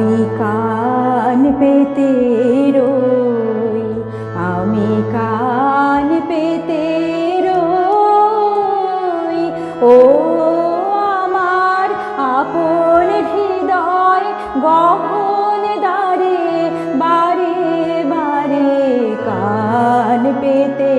আমি কান পেতে রই, আমি কান পেতে রই। ও আমার আপন হৃদয় গহন দারে বারে বারে কান পেতে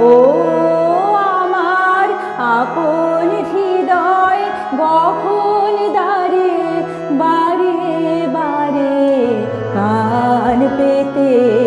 ও আমার আপন হৃদয় গহন দারে বারে বারে কান পেতে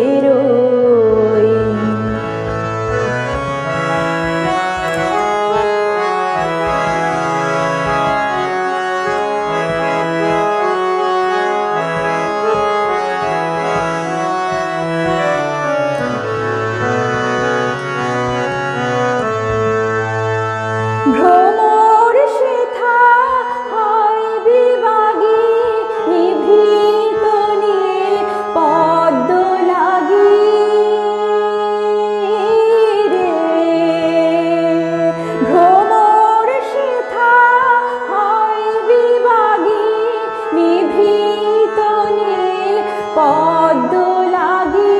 পদ্ম লাগি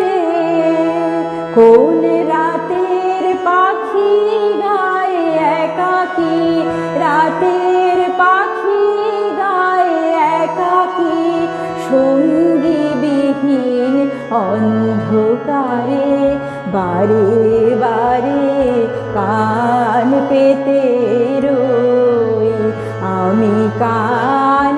রে। কোন রাতের পাখি গায়ে একাকি? রাতের পাখি গায়ে একাকি। সঙ্গী অন্ধকারে, বারে বারে কান পেতে রই। আমি কান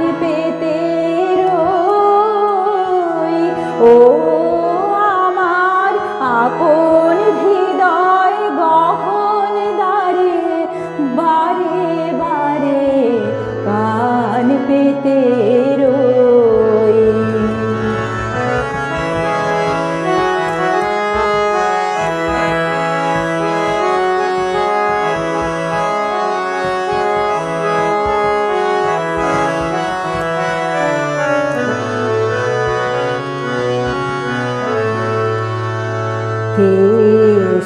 কে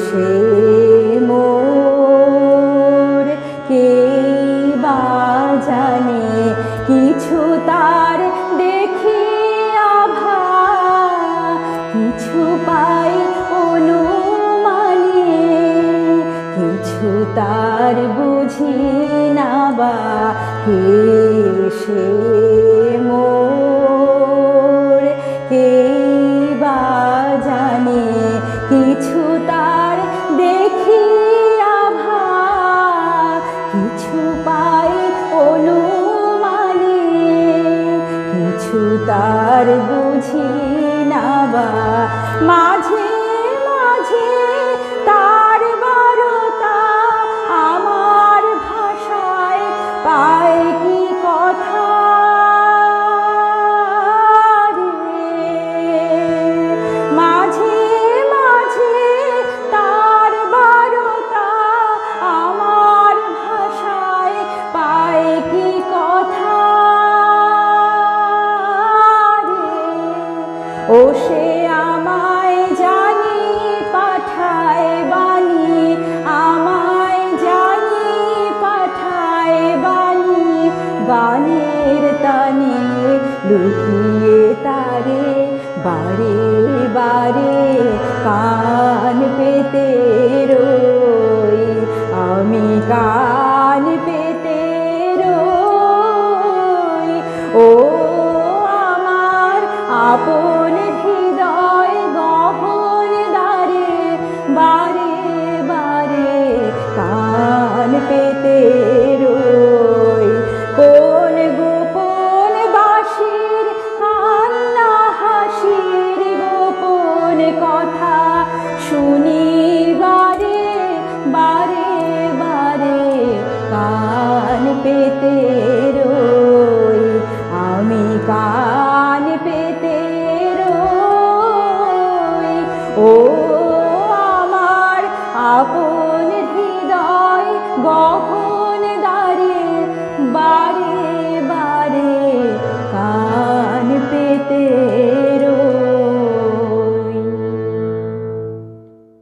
সে মোর কে জানে? কিছু তার কিছু পাই কিছু তার বুঝি না বা কে সে কিছু তার বুঝি না বা মাঝে ও সে আমায় জানি, পাঠায় বাণী। আমায় জানি, পাঠায় বাণী। গানের তানে লুকিয়ে তারে, বারে বারে